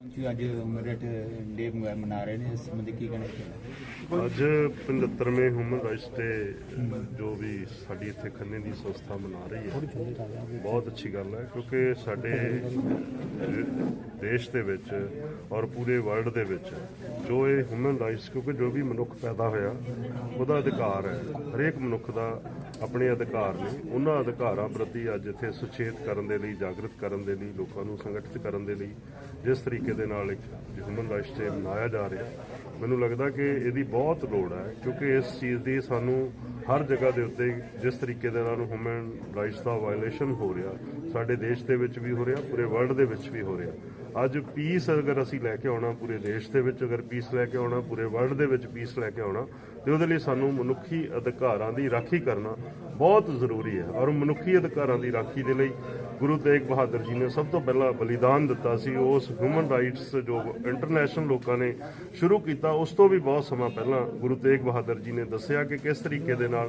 ਕਿ ਅੱਜ ਮੈਰਿਟ ਡੇ ਮਨਾ ਰਹੇ ਨੇ, ਇਸ ਸੰਬੰਧੀ ਕੀ ਕਹਿਣਾ ਚਾਹੁੰਦੇ ਅੱਜ 75ਵੇਂ ਹਿਊਮਨ ਰਾਈਟਸ ਤੇ ਜੋ ਵੀ ਸਾਡੀ ਇੱਥੇ ਖੰਨੇ ਦੀ ਸੰਸਥਾ ਮਨਾ ਰਹੀ ਹੈ, ਬਹੁਤ ਅੱਛੀ ਗੱਲ ਹੈ, ਕਿਉਂਕਿ ਸਾਡੇ ਦੇਸ਼ ਦੇ ਵਿੱਚ ਔਰ ਪੂਰੇ ਵਰਲਡ ਦੇ ਵਿੱਚ ਜੋ ਇਹ ਹਿਊਮਨ ਰਾਈਟਸ ਕਿਉਂਕਿ ਜੋ ਵੀ ਮਨੁੱਖ ਪੈਦਾ ਹੋਇਆ, ਉਹਦਾ ਅਧਿਕਾਰ ਹੈ, ਹਰੇਕ ਮਨੁੱਖ ਦਾ ਆਪਣੇ ਅਧਿਕਾਰ ਨੇ, ਉਹਨਾਂ ਅਧਿਕਾਰਾਂ ਪ੍ਰਤੀ ਅੱਜ ਇੱਥੇ ਸੁਚੇਤ ਕਰਨ ਦੇ ਲਈ, ਜਾਗਰਤ ਕਰਨ ਦੇ ਲਈ, ਲੋਕਾਂ ਨੂੰ ਸੰਗਠਿਤ ਕਰਨ ਦੇ ਲਈ ਜਿਸ ਤਰੀਕੇ ਦੇ ਨਾਲ ਇੱਕ ਹਿਊਮਨ ਰਾਈਟਸ ਡੇ ਮਨਾਇਆ ਜਾ ਰਿਹਾ, ਮੈਨੂੰ ਲੱਗਦਾ ਕਿ ਇਹਦੀ ਬਹੁਤ ਲੋੜ ਹੈ, ਕਿਉਂਕਿ ਇਸ ਚੀਜ਼ ਦੀ ਸਾਨੂੰ ਹਰ ਜਗ੍ਹਾ ਦੇ ਉੱਤੇ ਜਿਸ ਤਰੀਕੇ ਦੇ ਨਾਲ ਹਿਊਮਨ ਰਾਈਟਸ ਦਾ ਵਾਇਓਲੇਸ਼ਨ ਹੋ ਰਿਹਾ, ਸਾਡੇ ਦੇਸ਼ ਦੇ ਵਿੱਚ ਵੀ ਹੋ ਰਿਹਾ, ਪੂਰੇ ਵਰਲਡ ਦੇ ਵਿੱਚ ਵੀ ਹੋ ਰਿਹਾ। ਅੱਜ ਪੀਸ ਅਗਰ ਅਸੀਂ ਲੈ ਕੇ ਆਉਣਾ, ਪੂਰੇ ਦੇਸ਼ ਦੇ ਵਿੱਚ ਅਗਰ ਪੀਸ ਲੈ ਕੇ ਆਉਣਾ, ਪੂਰੇ ਵਰਲਡ ਦੇ ਵਿੱਚ ਪੀਸ ਲੈ ਕੇ ਆਉਣਾ, ਤੇ ਉਹਦੇ ਲਈ ਸਾਨੂੰ ਮਨੁੱਖੀ ਅਧਿਕਾਰਾਂ ਦੀ ਰਾਖੀ ਕਰਨਾ ਬਹੁਤ ਜ਼ਰੂਰੀ ਹੈ। ਔਰ ਮਨੁੱਖੀ ਅਧਿਕਾਰਾਂ ਦੀ ਰਾਖੀ ਦੇ ਲਈ ਗੁਰੂ ਤੇਗ ਬਹਾਦਰ ਜੀ ਨੇ ਸਭ ਤੋਂ ਪਹਿਲਾਂ ਬਲੀਦਾਨ ਦਿੱਤਾ ਸੀ। ਉਸ ਹਿਊਮਨ ਰਾਈਟਸ ਜੋ ਇੰਟਰਨੈਸ਼ਨਲ ਲੋਕਾਂ ਨੇ ਸ਼ੁਰੂ ਕੀਤਾ, ਉਸ ਤੋਂ ਵੀ ਬਹੁਤ ਸਮਾਂ ਪਹਿਲਾਂ ਗੁਰੂ ਤੇਗ ਬਹਾਦਰ ਜੀ ਨੇ ਦੱਸਿਆ ਕਿ ਕਿਸ ਤਰੀਕੇ ਦੇ ਨਾਲ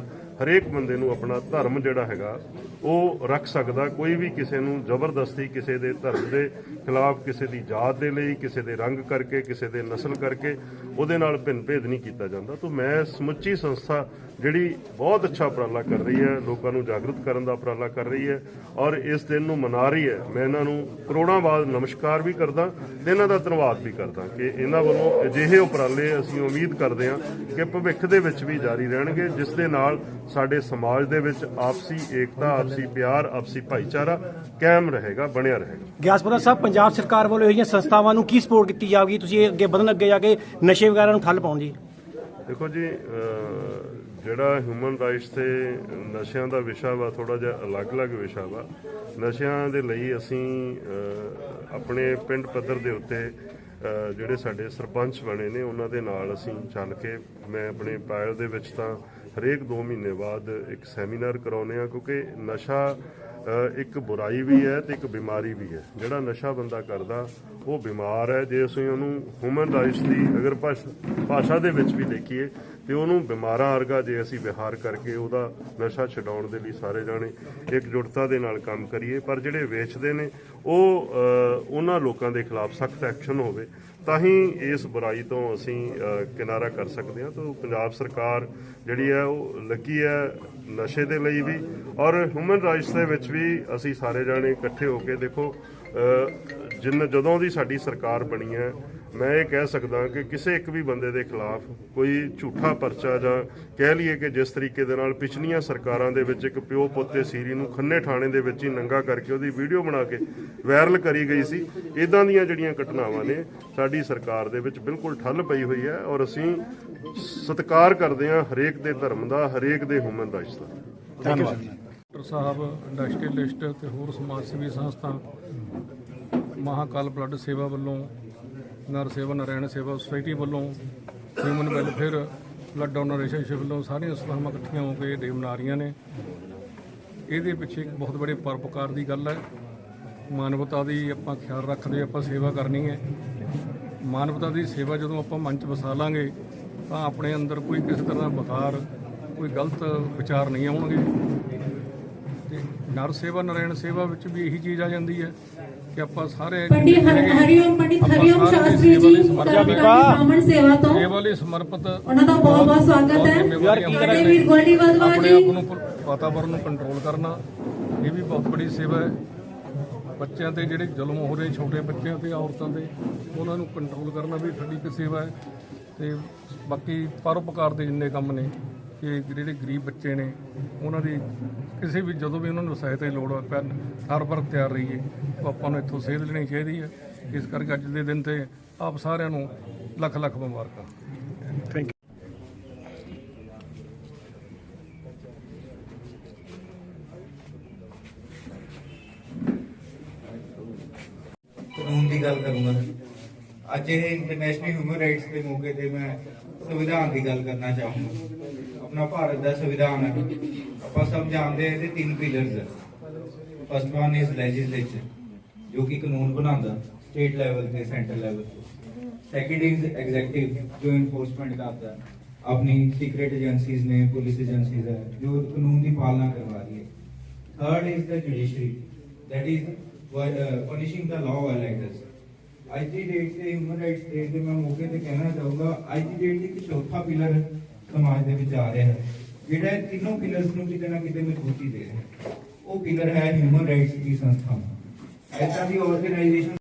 ਹਰੇਕ ਬੰਦੇ ਨੂੰ ਆਪਣਾ ਧਰਮ ਜਿਹੜਾ ਹੈਗਾ, ਉਹ ਰੱਖ ਸਕਦਾ, ਕੋਈ ਵੀ ਕਿਸੇ ਨੂੰ ਜ਼ਬਰਦਸਤੀ ਕਿਸੇ ਦੇ ਧਰਮ ਦੇ ਖਿਲਾਫ, ਕਿਸੇ ਦੀ ਜਾਤ ਦੇ ਲਈ, ਕਿਸੇ ਦੇ ਰੰਗ ਕਰਕੇ, ਕਿਸੇ ਦੇ ਨਸਲ ਕਰਕੇ ਉਹਦੇ ਨਾਲ ਭਿੰਨ ਭੇਦ ਨਹੀਂ ਕੀਤਾ ਜਾਂਦਾ। ਤਾਂ ਮੈਂ ਸਮੁੱਚੀ ਸੰਸਥਾ ਜਿਹੜੀ ਬਹੁਤ ਅੱਛਾ ਉਪਰਾਲਾ ਕਰ ਰਹੀ ਹੈ, ਲੋਕਾਂ ਨੂੰ ਜਾਗਰੂਕ ਕਰਨ ਦਾ ਉਪਰਾਲਾ ਕਰ ਰਹੀ ਹੈ ਔਰ ਇਸ ਦਿਨ ਨੂੰ ਮਨਾ ਰਹੀ ਹੈ। ਮੈਂ ਇਹਨਾਂ ਨੂੰ ਕਰੋੜਾਂ ਬਾਦ ਨਮਸਕਾਰ ਵੀ ਕਰਦਾ ਤੇ ਇਹਨਾਂ ਦਾ ਧੰਨਵਾਦ ਵੀ ਕਰਦਾ ਕਿ ਇਹਨਾਂ ਵੱਲੋਂ ਅਜਿਹੇ ਉਪਰਾਲੇ ਅਸੀਂ ਉਮੀਦ ਕਰਦੇ ਹਾਂ ਕਿ ਭਵਿੱਖ ਦੇ ਵਿੱਚ ਵੀ ਜਾਰੀ ਰਹਿਣਗੇ, ਜਿਸ ਦੇ ਨਾਲ ਸਾਡੇ ਸਮਾਜ ਦੇ ਵਿੱਚ ਆਪਸੀ ਏਕਤਾ ਆਪਸੀ ਪਿਆਰ ਆਪਸੀ ਭਾਈਚਾਰਾ ਕਾਇਮ ਰਹੇਗਾ ਬਣਿਆ ਰਹੇਗਾ। ਗਿਆਸਪੁਰਾ ਸਾਹਿਬ ਪੰਜਾਬ ਸਰਕਾਰ ਵੱਲੋਂ ਇਹ ਸੰਸਥਾਵਾਂ ਨੂੰ ਕੀ ਸਪੋਰਟ ਕੀਤੀ ਜਾਊਗੀ? ਤੁਸੀਂ ਅੱਗੇ ਵਧਣ ਅੱਗੇ ਜਾ ਕੇ ਨਸ਼ੇ ਵਗੈਰਾ ਨੂੰ ਠੱਲ ਪਾਉਣ ਜੀ। ਦੇਖੋ ਜੀ ਜਿਹੜਾ ਹਿਊਮਨ ਰਾਈਟਸ ਤੇ ਨਸ਼ਿਆਂ ਦਾ ਵਿਸ਼ਾ ਵਾ ਥੋੜਾ ਜਿਹਾ ਅਲੱਗ-ਅਲੱਗ ਵਿਸ਼ਾ ਵਾ। ਨਸ਼ਿਆਂ ਦੇ ਲਈ ਅਸੀਂ ਆਪਣੇ ਪਿੰਡ ਪੱਧਰ ਦੇ ਉੱਤੇ ਜਿਹੜੇ ਸਾਡੇ ਸਰਪੰਚ ਬਣੇ ਨੇ ਉਹਨਾਂ ਦੇ ਨਾਲ ਅਸੀਂ ਚੱਲ ਕੇ ਮੈਂ ਆਪਣੇ ਪਾਇਲ ਦੇ ਵਿੱਚ ਤਾਂ ਹਰੇਕ 2 ਮਹੀਨੇ ਬਾਅਦ ਇੱਕ ਸੈਮੀਨਾਰ ਕਰਾਉਂਦੇ ਆ ਕਿਉਂਕਿ ਨਸ਼ਾ ਇੱਕ ਬੁਰਾਈ ਵੀ ਹੈ ਤੇ ਇੱਕ ਬਿਮਾਰੀ ਵੀ ਹੈ। ਜਿਹੜਾ ਨਸ਼ਾ ਬੰਦਾ ਕਰਦਾ, ਉਹ ਬਿਮਾਰ ਹੈ। ਜੇ ਅਸੀਂ ਉਹਨੂੰ ਹਿਊਮਨ ਰਾਈਟਸ ਦੀ ਅਗਰ ਭਾਸ਼- ਭਾਸ਼ਾ ਦੇ ਵਿੱਚ ਵੀ ਦੇਖੀਏ ਤੇ ਉਹਨੂੰ ਬਿਮਾਰਾਂ ਵਰਗਾ ਜੇ ਅਸੀਂ ਵਿਹਾਰ ਕਰਕੇ ਉਹਦਾ ਨਸ਼ਾ ਛਡਾਉਣ ਦੇ ਲਈ ਸਾਰੇ ਜਾਣੇ ਇਕਜੁੱਟਤਾ ਦੇ ਨਾਲ ਕੰਮ ਕਰੀਏ, ਪਰ ਜਿਹੜੇ ਵੇਚਦੇ ਨੇ, ਉਹ ਉਹਨਾਂ ਲੋਕਾਂ ਦੇ ਖਿਲਾਫ ਸਖਤ ਐਕਸ਼ਨ ਹੋਵੇ, ਤਾਂ ਹੀ ਇਸ ਬੁਰਾਈ ਤੋਂ ਅਸੀਂ ਕਿਨਾਰਾ ਕਰ ਸਕਦੇ ਹਾਂ। ਤਾਂ ਪੰਜਾਬ ਸਰਕਾਰ ਜਿਹੜੀ ਹੈ, ਉਹ ਲੱਗੀ ਹੈ ਨਸ਼ੇ ਦੇ ਲਈ ਵੀ, ਔਰ ਹਿਊਮਨ ਰਾਈਟਸ ਦੇ ਵਿੱਚ ਵੀ ਅਸੀਂ ਸਾਰੇ ਜਾਣੇ ਇਕੱਠੇ ਹੋ ਕੇ ਦੇਖੋ ਜਿੰਨ ਜਦੋਂ ਦੀ ਸਾਡੀ ਸਰਕਾਰ ਬਣੀ ਹੈ ਮੈਂ ਇਹ ਕਹਿ ਸਕਦਾ ਕਿ ਕਿਸੇ ਇੱਕ ਵੀ ਬੰਦੇ ਦੇ ਖਿਲਾਫ ਕੋਈ ਝੂਠਾ ਪਰਚਾ ਜਾਂ ਕਹਿ ਲਈਏ ਕਿ ਜਿਸ ਤਰੀਕੇ ਦੇ ਨਾਲ ਪਿਛਲੀਆਂ ਸਰਕਾਰਾਂ ਦੇ ਵਿੱਚ ਇੱਕ ਪਿਓ ਪੁੱਤੇ ਸੀਰੀ ਨੂੰ ਖੰਨੇ ਥਾਣੇ ਦੇ ਵਿੱਚ ਹੀ ਨੰਗਾ ਕਰਕੇ ਉਹਦੀ ਵੀਡੀਓ ਬਣਾ ਕੇ ਵਾਇਰਲ ਕਰੀ ਗਈ ਸੀ ਇਦਾਂ ਦੀਆਂ ਜਿਹੜੀਆਂ ਘਟਨਾਵਾਂ ਨੇ ਸਾਡੀ ਸਰਕਾਰ ਦੇ ਵਿੱਚ ਬਿਲਕੁਲ ਠੱਲ ਪਈ ਹੋਈ ਹੈ ਔਰ ਅਸੀਂ ਸਤਿਕਾਰ ਕਰਦੇ ਹਾਂ ਹਰੇਕ ਦੇ ਧਰਮ ਦਾ ਹਰੇਕ ਦੇ ਹਿਊਮਨ ਰਾਈਟਸ ਦਾ ਧੰਨਵਾਦ। ਡਾਕਟਰ ਸਾਹਿਬ ਇੰਡਸਟਰੀਅਲਿਸਟ ਤੇ ਹੋਰ ਸਮਾਜ ਸੇਵੀ ਸੰਸਥਾ, ਮਹਾਕਾਲ ਬਲੱਡ ਸੇਵਾ ਵੱਲੋਂ, ਨਰ ਸੇਵਾ, ਨਾਰਾਇਣ ਸੇਵਾ ਸੁਸਾਇਟੀ ਵੱਲੋਂ ਹਿਊਮਨ ਵੈਲਫੇਅਰ ਬਲੱਡ ਡੋਨਰੇਸ਼ਨ ਵੱਲੋਂ ਸਾਰੀਆਂ ਸੰਸਥਾਵਾਂ ਇਕੱਠੀਆਂ ਹੋ ਕੇ ਡੇ ਮਨਾ ਰਹੀਆਂ ਨੇ। ਇਹਦੇ ਪਿੱਛੇ ਇੱਕ ਬਹੁਤ ਬੜੇ ਪਰਪਕਾਰ ਦੀ ਗੱਲ ਹੈ। ਮਾਨਵਤਾ ਦੀ ਆਪਾਂ ਖਿਆਲ ਰੱਖਦੇ ਆਪਾਂ ਸੇਵਾ ਕਰਨੀ ਹੈ। ਮਾਨਵਤਾ ਦੀ ਸੇਵਾ ਜਦੋਂ ਆਪਾਂ ਮਨ ਚ ਵਸਾ ਲਾਂਗੇ, ਤਾਂ ਆਪਣੇ ਅੰਦਰ ਕੋਈ ਕਿਸੇ ਤਰ੍ਹਾਂ ਦਾ ਬੁਖਾਰ ਕੋਈ ਗਲਤ ਵਿਚਾਰ ਨਹੀਂ ਆਉਣਗੇ। ਨਰ ਸੇਵਾ ਨਾਰਾਇਣ ਸੇਵਾ ਵਿੱਚ ਵੀ ਇਹੀ ਚੀਜ਼ ਆ ਜਾਂਦੀ ਹੈ ਕਿ ਆਪਾਂ ਸਾਰੇ ਪੰਡਿਤ ਹਰਿ- ਹਰਿਓਮ ਪੰਡਿਤ ਹਰਿਓਮ ਸ਼ਾਸਤਰੀ ਜੀ। ਬ੍ਰਾਹਮਣ ਸੇਵਾ ਤੋਂ ਸੇਵਾ ਲਈ ਸਮਰਪਿਤ ਉਹਨਾਂ ਦਾ ਬਹੁਤ ਬਹੁਤ ਸਵਾਗਤ ਹੈ। ਜ਼ਿੰਮੇਵਾਰੀਆਂ ਸਾਡੇ ਵੀਰ ਗੋਲਡੀ ਵਾਧਵਾ ਆਪਣੇ ਜੀ। ਆਪ ਨੂੰ ਵਾਤਾਵਰਣ ਨੂੰ ਕੰਟਰੋਲ ਕਰਨਾ ਇਹ ਵੀ ਬਹੁਤ ਬੜੀ ਸੇਵਾ ਹੈ। ਬੱਚਿਆਂ ਤੇ ਜਿਹੜੇ ਜ਼ੁਲਮ ਹੋ ਰਹੇ ਛੋਟੇ ਬੱਚਿਆਂ ਤੇ ਔਰਤਾਂ ਤੇ ਉਹਨਾਂ ਨੂੰ ਕੰਟਰੋਲ ਕਰਨਾ ਵੀ ਸਾਡੀ ਇੱਕ ਸੇਵਾ ਹੈ। ਤੇ ਬਾਕੀ ਪਰਉਪਕਾਰ ਦੇ ਜਿੰਨੇ ਕੰਮ ਨੇ ਕਿ ਜਿਹੜੇ ਗਰੀਬ ਬੱਚੇ ਨੇ ਉਹਨਾਂ ਦੀ ਕਿਸੇ ਵੀ ਜਦੋਂ ਵੀ ਉਹਨਾਂ ਨੂੰ ਸਹਾਇਤਾ ਦੀ ਲੋੜ ਹੋਵੇ ਹਰ ਵਰਤ ਤਿਆਰ ਰਹੀਏ ਉਹ ਆਪਾਂ ਨੂੰ ਇੱਥੋਂ ਸੇਧ ਲੈਣੀ ਚਾਹੀਦੀ ਹੈ। ਇਸ ਕਰਕੇ ਅੱਜ ਦੇ ਦਿਨ ਤੇ ਆਪ ਸਾਰਿਆਂ ਨੂੰ ਲੱਖ ਲੱਖ ਮੁਬਾਰਕਾਂ। ਥੈਂਕ ਯੂ ਕਾਨੂੰਨ ਦੀ ਗੱਲ ਕਰੂੰਗਾ। ਅੱਜ ਇਹ ਇੰਟਰਨੈਸ਼ਨਲ ਹਿਊਮਨ ਰਾਈਟਸ ਦੇ ਮੌਕੇ ਤੇ ਮੈਂ ਸੰਵਿਧਾਨ ਦੀ ਗੱਲ ਕਰਨਾ ਚਾਹੂੰਗਾ। ਆਪਣਾ ਭਾਰਤ ਦਾ ਸੰਵਿਧਾਨ ਹੈ। ਆਪਾਂ ਸਭ ਜਾਣਦੇ ਹਾਂ ਇਹਦੇ ਤਿੰਨ ਪਿਲਰਸ ਹੈ। ਫਸਟ ਵਨ ਇਜ਼ ਲੈਜਿਸਲੇਚਰ ਜੋ ਕਿ ਕਾਨੂੰਨ ਬਣਾਉਂਦਾ ਸਟੇਟ ਲੈਵਲ ਤੇ ਸੈਂਟਰ ਲੈਵਲ ਤੇ। ਸੈਕੰਡ ਇਜ਼ ਐਗਜ਼ੈਕਟਿਵ ਜੋ ਇਨਫੋਰਸਮੈਂਟ ਕਰਦਾ ਆਪਣੀ ਸੀਕ੍ਰੀਟ ਏਜੰਸੀਜ਼ ਨੇ ਪੁਲਿਸ ਏਜੰਸੀਜ਼ ਹੈ ਜੋ ਕਾਨੂੰਨ ਦੀ ਪਾਲਣਾ ਕਰਵਾ ਰਹੀ ਹੈ। Third is the judiciary that is uh, punishing the law violators ਅੱਜ ਦੀ ਡੇਟ ਤੇ ਹਿਊਮਨ ਰਾਈਟਸ ਡੇ ਦੇ ਮੈਂ ਮੌਕੇ ਤੇ ਕਹਿਣਾ ਚਾਹੂੰਗਾ ਅੱਜ ਦੀ ਡੇਟ 'ਤੇ ਇੱਕ ਚੌਥਾ ਪਿਲਰ ਸਮਾਜ ਦੇ ਵਿੱਚ ਆ ਰਿਹਾ ਹੈ, ਜਿਹੜਾ ਇਹ ਤਿੰਨੋਂ ਪਿਲਰਸ ਨੂੰ ਕਿਤੇ ਨਾ ਕਿਤੇ ਮਜ਼ਬੂਤੀ ਦੇ ਰਿਹਾ ਹੈ। ਉਹ ਪਿਲਰ ਹੈ ਹਿਊਮਨ ਰਾਈਟਸ ਦੀ ਸੰਸਥਾ। ਐਸਾ ਦੀ ਆਰਗੇਨਾਈਜੇਸ਼ਨ